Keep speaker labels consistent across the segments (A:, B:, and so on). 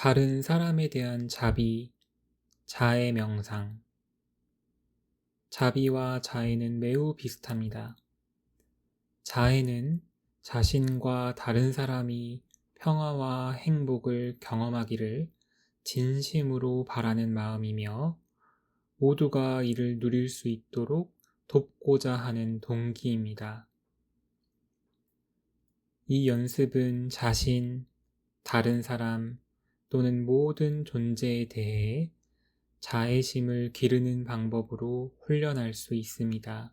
A: 다른 사람에 대한 자비, 자애 명상. 자비와 자애는 매우 비슷합니다. 자애는 자신과 다른 사람이 평화와 행복을 경험하기를 진심으로 바라는 마음이며 모두가 이를 누릴 수 있도록 돕고자 하는 동기입니다. 이 연습은 자신, 다른 사람 또는 모든 존재에 대해 자애심을 기르는 방법으로 훈련할 수 있습니다.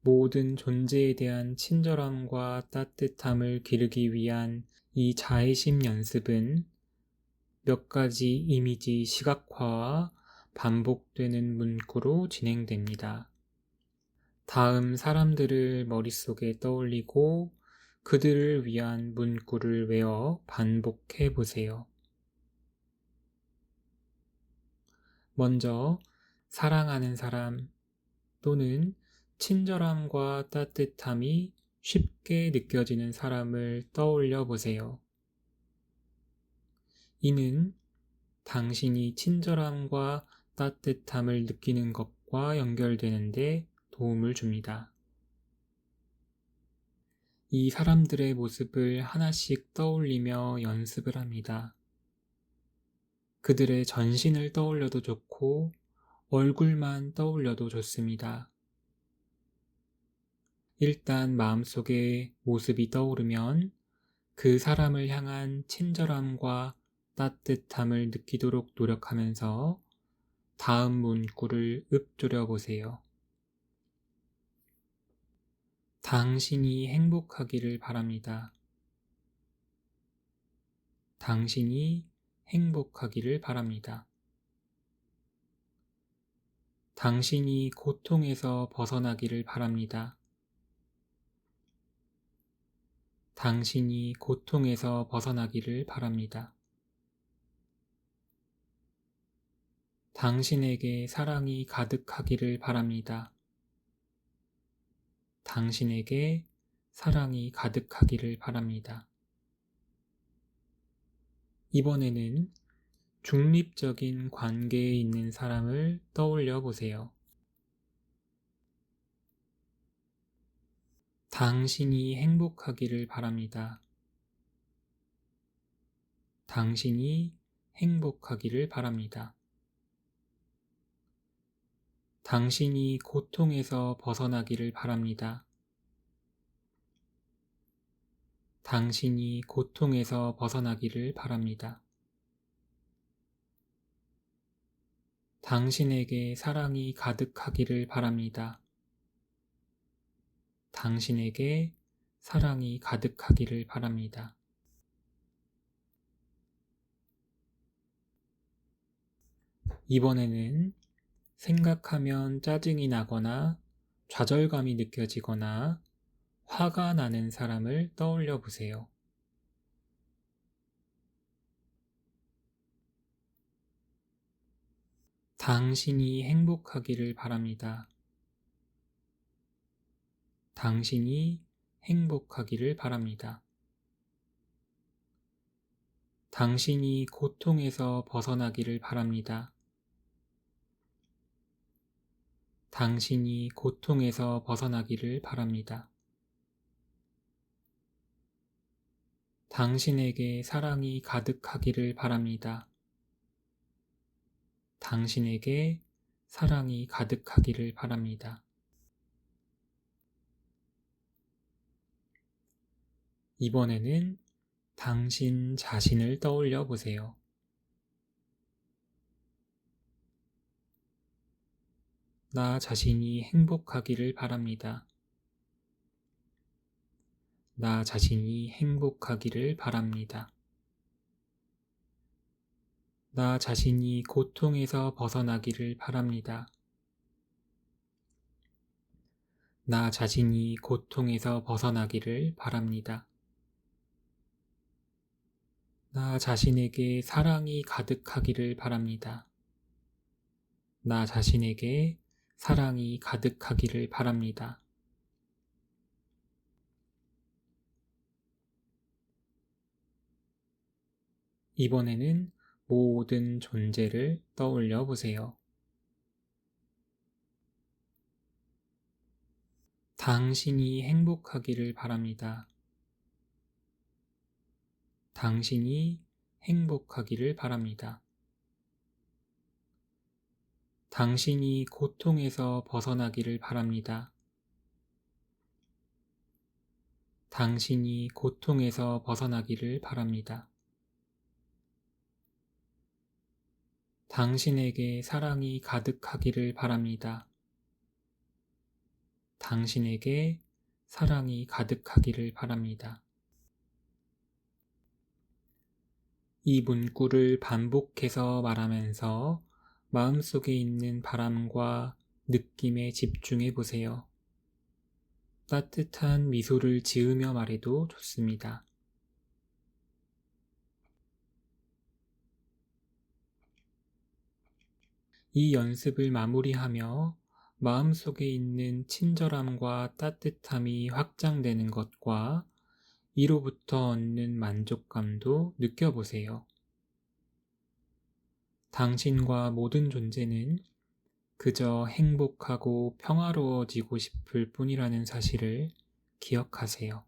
A: 모든 존재에 대한 친절함과 따뜻함을 기르기 위한 이 자애심 연습은 몇 가지 이미지 시각화와 반복되는 문구로 진행됩니다. 다음 사람들을 머릿속에 떠올리고 그들을 위한 문구를 외워 반복해 보세요. 먼저 사랑하는 사람 또는 친절함과 따뜻함이 쉽게 느껴지는 사람을 떠올려 보세요. 이는 당신이 친절함과 따뜻함을 느끼는 것과 연결되는데 도움을 줍니다. 이 사람들의 모습을 하나씩 떠올리며 연습을 합니다. 그들의 전신을 떠올려도 좋고 얼굴만 떠올려도 좋습니다. 일단 마음속에 모습이 떠오르면 그 사람을 향한 친절함과 따뜻함을 느끼도록 노력하면서 다음 문구를 읊조려 보세요. 당신이 행복하기를 바랍니다. 당신이 행복하기를 바랍니다. 당신이 고통에서 벗어나기를 바랍니다. 당신이 고통에서 벗어나기를 바랍니다. 당신에게 사랑이 가득하기를 바랍니다. 당신에게 사랑이 가득하기를 바랍니다. 이번에는 중립적인 관계에 있는 사람을 떠올려 보세요. 당신이 행복하기를 바랍니다. 당신이 행복하기를 바랍니다. 당신이 고통에서 벗어나기를 바랍니다. 당신이 고통에서 벗어나기를 바랍니다. 당신에게 사랑이 가득하기를 바랍니다. 당신에게 사랑이 가득하기를 바랍니다. 이번에는 생각하면 짜증이 나거나 좌절감이 느껴지거나 화가 나는 사람을 떠올려 보세요. 당신이 행복하기를 바랍니다. 당신이 행복하기를 바랍니다. 당신이 고통에서 벗어나기를 바랍니다. 당신이 고통에서 벗어나기를 바랍니다. 당신에게 사랑이 가득하기를 바랍니다. 당신에게 사랑이 가득하기를 바랍니다. 이번에는 당신 자신을 떠올려 보세요. 나 자신이 행복하기를 바랍니다. 나 자신이 행복하기를 바랍니다. 나 자신이 고통에서 벗어나기를 바랍니다. 나 자신이 고통에서 벗어나기를 바랍니다. 나 자신에게 사랑이 가득하기를 바랍니다. 나 자신에게 사랑이 가득하기를 바랍니다. 이번에는 모든 존재를 떠올려 보세요. 당신이 행복하기를 바랍니다. 당신이 행복하기를 바랍니다. 당신이 고통에서 벗어나기를 바랍니다. 당신이 고통에서 벗어나기를 바랍니다. 당신에게 사랑이 가득하기를 바랍니다. 당신에게 사랑이 가득하기를 바랍니다. 이 문구를 반복해서 말하면서 마음속에 있는 바람과 느낌에 집중해 보세요. 따뜻한 미소를 지으며 말해도 좋습니다. 이 연습을 마무리하며 마음속에 있는 친절함과 따뜻함이 확장되는 것과 이로부터 얻는 만족감도 느껴보세요. 당신과 모든 존재는 그저 행복하고 평화로워지고 싶을 뿐이라는 사실을 기억하세요.